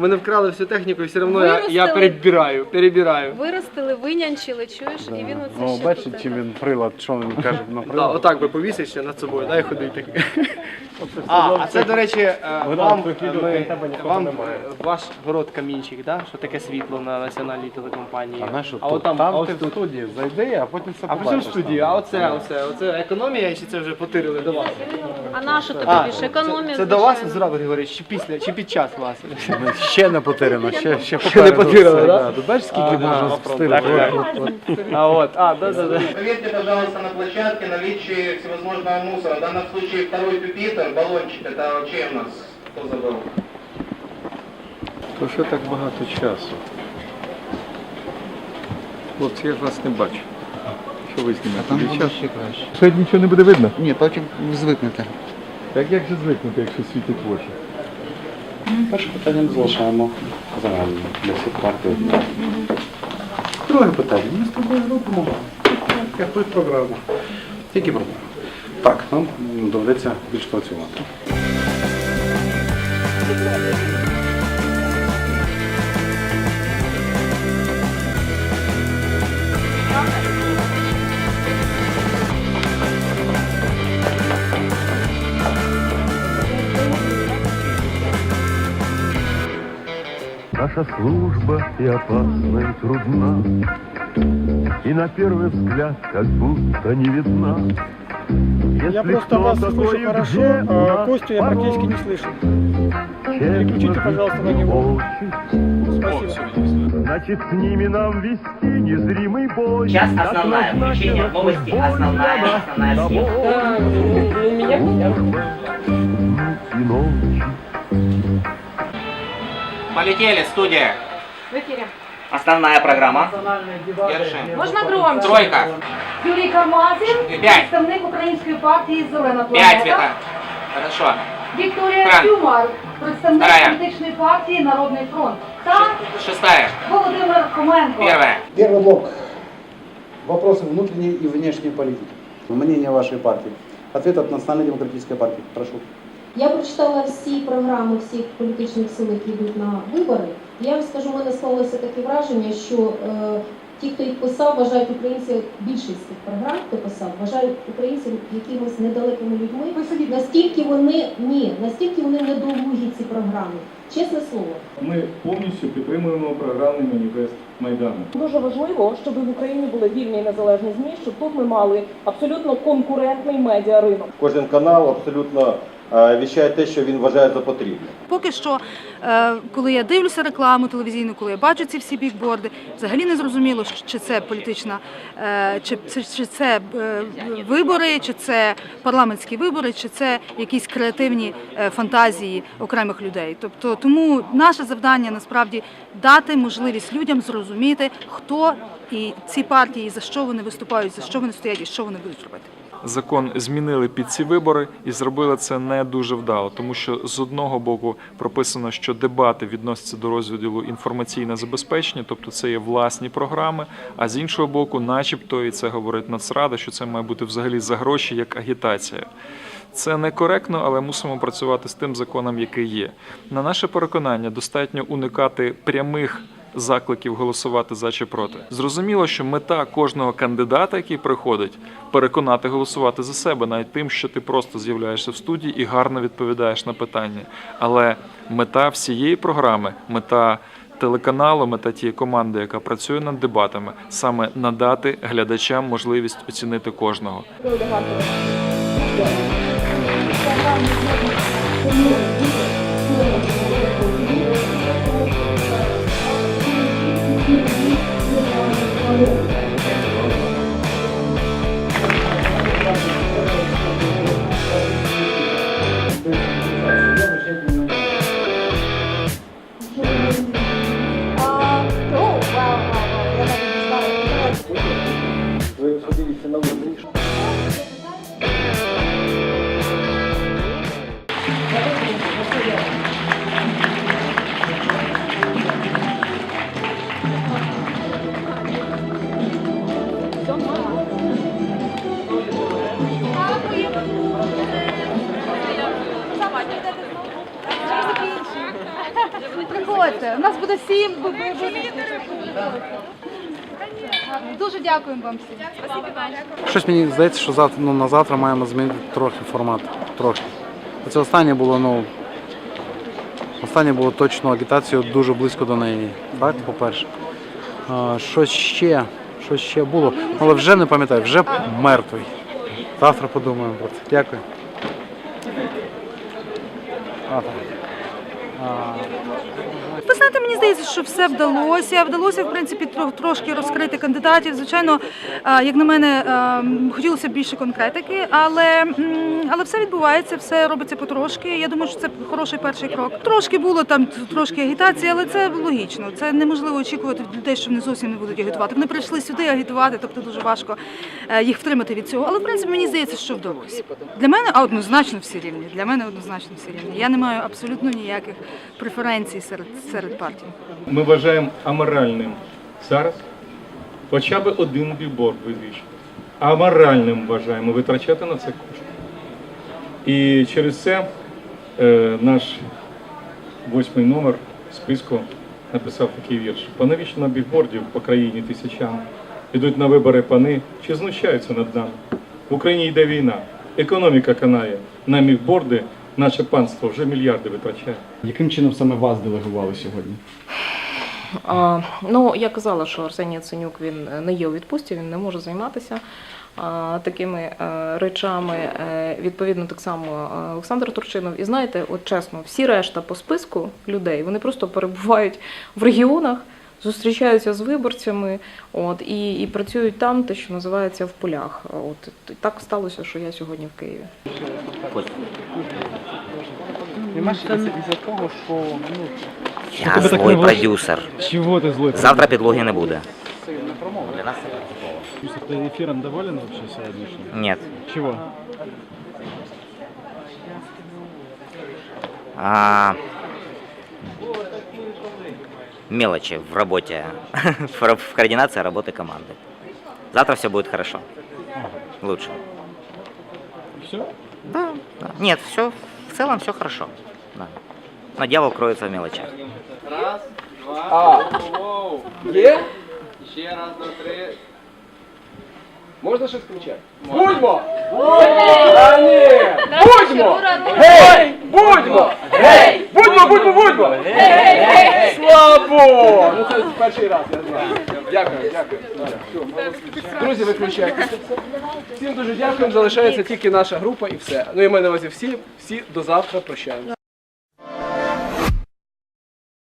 мене вкрали всю техніку, і все одно я, я Виростили. перебираю, перебираю. Виростили, винянчили, чуєш, і він оце Ну, ще бачите, тут. чим він прилад, що він каже на Да, отак би повісив ще над собою, дай ходить такий. А, а це, до речі, е, вам, таких ми, вам е, ваш город камінчик, да? що таке світло на національній телекомпанії. А а тут? от там, там а ти от в студії зайди, а потім все А при чому побачиш. студії? А оце, оце, оце економія, чи це вже потирили до вас? А нашу тобі А, більше економія, це, це до вас, звичайно. Зураб Григорійович, чи після, чи під час вас? Ну, Ще не потеряно, ще, ще, Ще не попереду все, да? Ти бачиш, скільки А, можна да, спустити? так, так. А от, а, да, да, да. Проверьте, пожалуйста, на площадке наличие всевозможного мусора. В данном случае второй пюпитр, баллончик, это чей у нас? Кто забыл? То що так багато часу? Хлопці, я ж вас не бачу. Що ви знімаєте? Там буде час? ще краще. Ще нічого не буде видно? Ні, потім звикнете. Так як же звикнути, якщо світить в очі? Перше питання ми залишаємо загальне для всіх партій. Друге питання. Ми з тобою робимо якусь програму. Які проблеми? Так, нам доведеться більш працювати. Наша служба и опасна, и трудна, И на первый взгляд как будто не видна. Я просто вас слышу хорошо, а Костю я практически не слышу. Переключите, пожалуйста, на него. Спасибо. Значит, с ними нам вести незримый бой. Сейчас назначена включение новости, основная, основная съемка. Полетели, студия. В ефірі. Основная программа. Держим. Можна громче? Тройка. Юрій Кармазін, П'ять. представник української партії Зелена Пять, планета. Света. Хорошо. Вікторія Франк. Тюмар, представник Вторая. політичної партії Народний фронт. Та Шестая. Володимир Хоменко. Первая. Первый блок. Вопросы внутренней и внешней политики. Мнение вашей партии. Ответ от Национально-демократической партии. Прошу. Я прочитала всі програми всіх політичних сил, які йдуть на вибори. Я вам скажу, у мене склалося таке враження, що е, ті, хто їх писав, вважають українців, більшість цих програм, хто писав, вважають українців якимось недалекими людьми. Настільки вони ні, настільки вони недолугі ці програми. Чесне слово. Ми повністю підтримуємо програмний маніфест Майдану. Дуже важливо, щоб в Україні були вільні і незалежні змі, щоб тут ми мали абсолютно конкурентний медіаринок. Кожен канал абсолютно віщає те, що він вважає за потрібне. Поки що, е, коли я дивлюся рекламу телевізійну, коли я бачу ці всі бікборди, взагалі не зрозуміло, чи це політична, е, чи, чи, чи це е, вибори, чи це парламентські вибори, чи це якісь креативні е, фантазії окремих людей. Тобто, тому наше завдання насправді дати можливість людям зрозуміти, хто і ці партії, за що вони виступають, за що вони стоять і що вони будуть робити. Закон змінили під ці вибори і зробили це не дуже вдало, тому що з одного боку прописано, що дебати відносяться до розділу інформаційне забезпечення, тобто це є власні програми. А з іншого боку, начебто, і це говорить Нацрада, що це має бути взагалі за гроші як агітація. Це некоректно, але мусимо працювати з тим законом, який є. На наше переконання, достатньо уникати прямих закликів голосувати за чи проти. Зрозуміло, що мета кожного кандидата, який приходить, переконати голосувати за себе, навіть тим, що ти просто з'являєшся в студії і гарно відповідаєш на питання. Але мета всієї програми, мета телеканалу, мета тієї команди, яка працює над дебатами, саме надати глядачам можливість оцінити кожного. Приходьте, у нас буде сім. Дуже дякуємо вам всім. Щось мені здається, що завтра, ну, на завтра маємо змінити трохи формат. Трохи. Це останнє було, ну. Останнє було точно агітацією дуже близько до неї. Так, по-перше. Щось ще, щось ще було. Але вже не пам'ятаю, вже мертвий. Завтра подумаємо про це. Дякую. А, так. Знаєте, мені здається, що все вдалося. Вдалося, в принципі, тро- трошки розкрити кандидатів. Звичайно, як на мене, хотілося б більше конкретики, але, але все відбувається, все робиться потрошки. Я думаю, що це хороший перший крок. Трошки було там трошки агітації, але це логічно. Це неможливо очікувати від людей, що вони зовсім не будуть агітувати. Вони прийшли сюди агітувати, тобто дуже важко е, їх втримати від цього. Але в принципі мені здається, що вдалося. Для мене а, однозначно всі рівні. Для мене однозначно всі рівні. Я не маю абсолютно ніяких преференцій серед серед партій. Ми вважаємо аморальним зараз хоча б один білборд вивішувати. Аморальним вважаємо витрачати на це кошти. І через це е, наш восьмий номер списку написав такий вірш. Понавіщо на бігбордів по країні тисячами ідуть на вибори пани чи знущаються над нами. В Україні йде війна, економіка канає, на бігборди наше панство вже мільярди витрачає. Яким чином саме вас делегували сьогодні? А, ну, я казала, що Арсеній Яценюк він не є у відпустці, він не може займатися а, такими е, речами. Е, відповідно, так само е, Олександр Турчинов. І знаєте, от чесно, всі решта по списку людей вони просто перебувають в регіонах. Зустрічаються з виборцями, от і, і працюють там, те, що називається в полях. От так сталося, що я сьогодні в Києві. Нема ще із-за того, що ну, Я злой продюсер. Чого ти злой? Завтра підлоги не буде. Для нас Ты эфиром доволен вообще сегодняшним? Ні. Чего? А, мелочи в работе, в в координации работы команды. Завтра все будет хорошо. Лучше. Все? Да, да. Нет, все, в целом все хорошо. Да. Но дьявол кроется в мелочах. Є? Ще раз, два, три. Можна щось кричати? Будьмо! Та ні! Будьмо! Гей! Будьмо! Гей! Будьмо, будьмо, будьмо! Слабо! Ну це перший раз, я знаю. Дякую, дякую. Друзі, виключайте. Всім дуже дякуємо. Залишається тільки наша група і все. Ну і ми на увазі всі, всі до завтра прощаємося.